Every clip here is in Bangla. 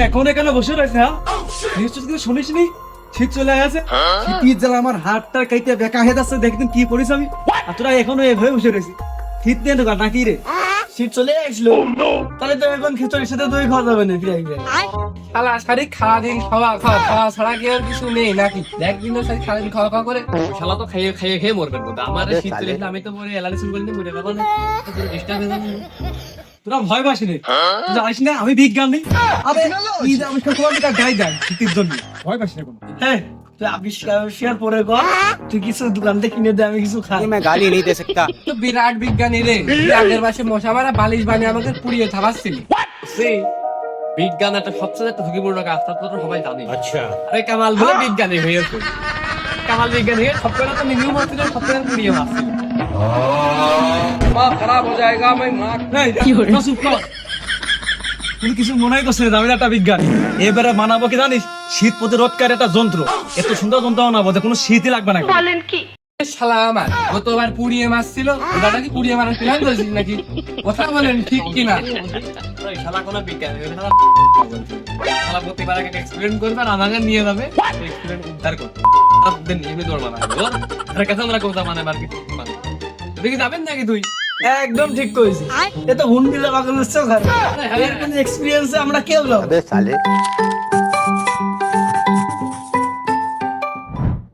এখন এখানে বসে রয়েছে হ্যাঁ? নিশ্চয় কিছু শুনিস নি শীত চলে গেছে। শীতের জ্বালা আমার হাতটার কাইতে বেকা হয়ে যাচ্ছে দেখতেন কি করিস আমি। আর তোরা এখনও এভাবে বসে রয়েছি শীত নিয়ে ঢোকা নাকি রে? শীত চলে আসলো। তাহলে তো এখন খিচুড়ির সাথে দই খাওয়া যাবে না ফিরে ফিরে শালা সারি খাওয়া দিন খাওয়া খাওয়া খাওয়া ছাড়া কি আর কিছু নেই নাকি? একদিন তো সারি সারাদিন খাওয়া খাওয়া করে। শালা তো খাইয়ে খাইয়ে খেয়ে মরবেন বোধ আমার শীত চলে আমি তো পরে এলার্জি শুরু করে মরে যাব না। ডিস্টার্ব হয়ে যাবে তোরা ভয় পাস রে তুই জানিস না আমি বিজ্ঞান নেই আরে কি যে আবিষ্কার করলাম এটা গাই গাই শীতের জন্য ভয় পাস না কোনো হ্যাঁ তুই আবিষ্কার আবিষ্কার পরে কর তুই কিছু দোকান থেকে কিনে দে আমি কিছু খাই मैं गाली नहीं दे सकता তো বিরাট বিজ্ঞানী রে তুই আগের মাসে মশা মারা বালিশ বানিয়ে আমাকে পুড়িয়ে থাবাচ্ছিলি সে বিজ্ঞান একটা সবচেয়ে একটা ঝুঁকিপূর্ণ কাজ তা তো সবাই জানে আচ্ছা আরে কামাল বলে বিজ্ঞানী হয়েছে কামাল বিজ্ঞানী হয়ে সব কটা তো মিনিমাম মারছিল সব কটা পুড়িয়ে মারছিল বাপ তুমি কিছু মনেই করছ আমি একটা বিজ্ঞান। এবারে মানাবো কি জানিস? শীত প্রতিরোধকার একটা যন্ত্র। এত সুন্দর যন্ত্র বানাবো কোনো শীতই লাগবে না বলেন কি? পুড়িয়ে মারছিল দাদা পুড়িয়ে মারার প্ল্যান নাকি? কথা বলেন ঠিক কি না নিয়ে যাবে। মানে মার্কেট দেখি যাবেন নাকি তুই? একদম ঠিক কইছিস এ তো হুন দিলে আমরা কেউ আবে সালে।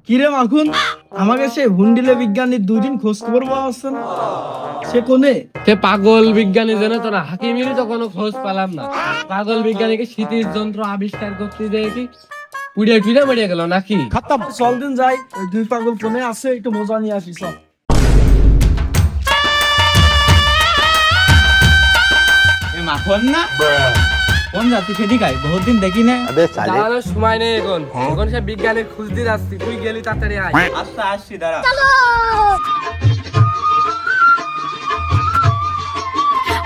কিরে মাখুন? আমাকে সে হুন্ডিলে বিজ্ঞানীর দুদিন খোঁজ খবর পাওয়া সে কোনে? সে পাগল বিজ্ঞানী জানে তোরা হাকিমিরই তো কোনো খোঁজ পেলাম না। পাগল বিজ্ঞানীকে শীতির যন্ত্র আবিষ্কার করতে দেখি উড়ে টুড়ে মারিয়া গেল নাকি? খতম চল দিন যাই। দুই পাগল কোনে আছে একটু মজা নিয়ে আসি সব মাখন না কোন জাতি সেটি খাই বহুত দিন দেখি না अबे साले দাঁড়ানোর সময় নেই এখন এখন সে বিজ্ঞানের খোঁজ দিয়ে আসছি তুই গেলি তাড়াতাড়ি আয় আচ্ছা আসছি দাঁড়া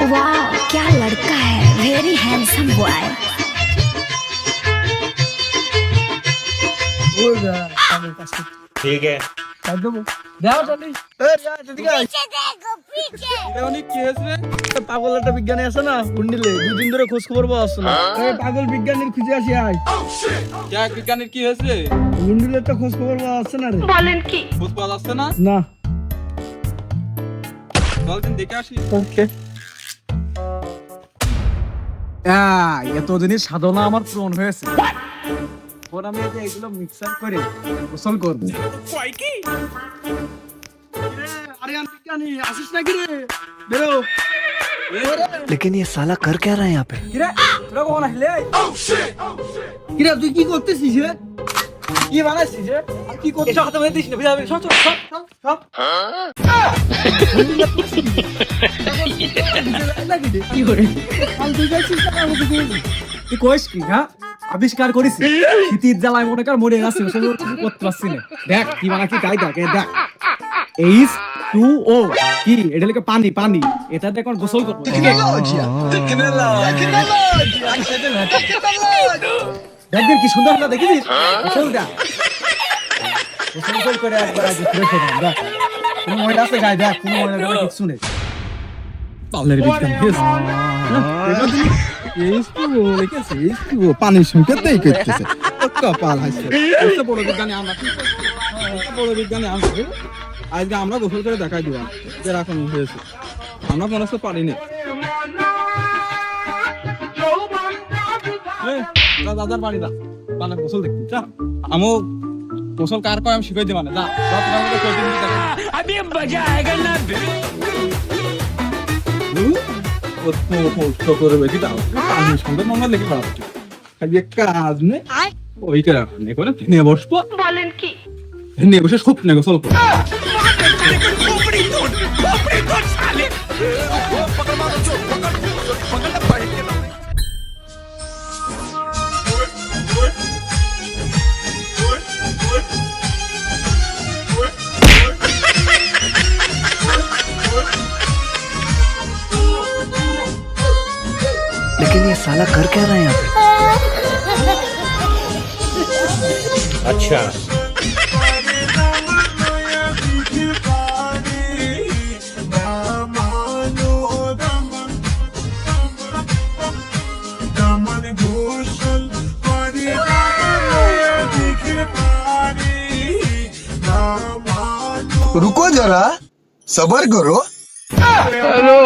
वाह क्या लड़का है वेरी हैंडसम बॉय ওই যা আমার কাছে ठीक है কি? পাগল একটা বিজ্ঞানী আছে না হুন্ডিলে দুদিন ধরে খোঁজ খবর পাওয়া না। পাগল বিজ্ঞানীর খুঁজে আসি আয়। বিজ্ঞানীর কি হয়েছে? হুন্ডিলে তো খোঁজ খবর পাওয়া না রে। খোঁজ পাওয়া যাচ্ছে না? না। বলতেন দেখে আসি। ওকে। এতদিনের সাধনা আমার পূরণ হয়েছে। ওর আমি এই যে এগুলো মিক্সার করে গোসল করবো আরিয়ান বিজ্ঞানী আসিস নাকি রে বেরো लेकिन ये साला कर क्या रहा है यहाँ पे কিরে তোরা কখন আসলে কিরে তুই কি করতেছিস রে কি বানাচ্ছিস রে আর কি করছিস হাতে মেরে দিস না বিদা সব সব সব সব কি করে তুই যাচ্ছিস না আমাকে তুই কইস কি হ্যাঁ আবিষ্কার করিস শীতের জ্বালায় মনে কর মরে গেছে কিছু করতে পারছি না দেখ কি বানা কি গাই দেখ দেখ। এইচ টু ও কি? এটা পানি পানি। এটা এখন গোসল করব ঠিক দেখবেন কি সুন্দর না দেখিস গোসলটা। গোসল গোসল করে একবার আগে ফ্রেশ হয়ে দেখ। কোনো ময়লা আছে গায়ে? দেখ কোনো ময়লা কিছু নেই বিজ্ঞান আমরা গোসল করে দেখাই দিলাম যে রকম হয়েছে আমরা মনে হচ্ছে দাদার বাড়ি দা বানা গোসল দেখতে যা গোসল কার কয় আমি শিখাই মধ্যে কই দিন কত কষ্ট করে বেশি দাও পানির সঙ্গে মনে নেই ওই করে নিয়ে বসবো বলেন কি নিয়ে বসে স্বপ্নে গোসল করব लेकिन ये साला कर क्या रहा है यहाँ पे? अच्छा। रुको जरा सबर करो। हेलो।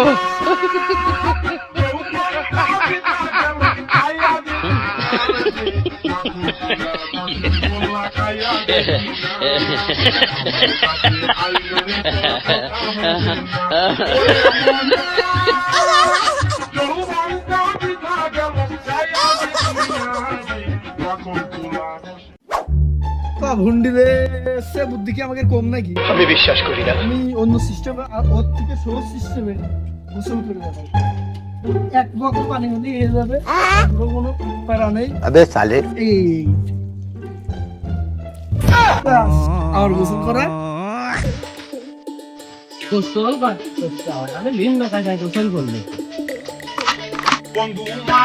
ভুন্ডি রে সে বুদ্ধি কি আমাকে কম নাকি আমি বিশ্বাস করি না। আমি অন্য সিস্টেমে আর ওর থেকে সহজ সিস্টেমে গোসল করে দেবো এক বক পানি হলে হয়ে যাবে। কোনো প্যারা নেই। আবে সালে। আর গোসল করা? গোসল করতে হয় আমি ভিন্ন গোসল করলে। Quando uma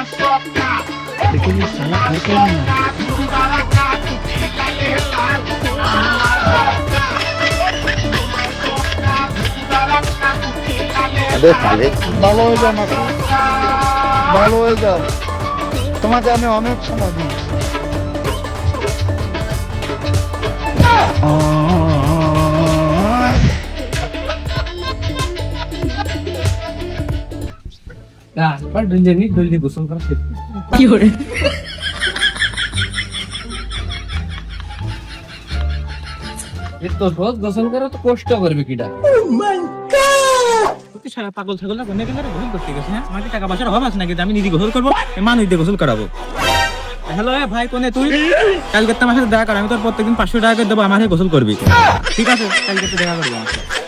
अबे साले ভালো হয়ে যাও নাকি ভালো হয়ে যাও তোমাকে আমি অনেক সময় দিই একবার ডুলে নি ডুলে গোসল করা শেষ এত সহজ গোসল করে তো কষ্ট করবে কিটা পাগল ছাগল করতে গেছে হ্যাঁ? আমার টাকা পয়সার নাকি? আমি নিজে গোসল করব গোসল করাবো। হ্যালো ভাই, কোনে তুই? আমার দেখা কর, আমি তোর প্রত্যেকদিন পাঁচশো টাকা করে দেবো, আমার গোসল করবি। ঠিক আছে দেখা করব। আমার।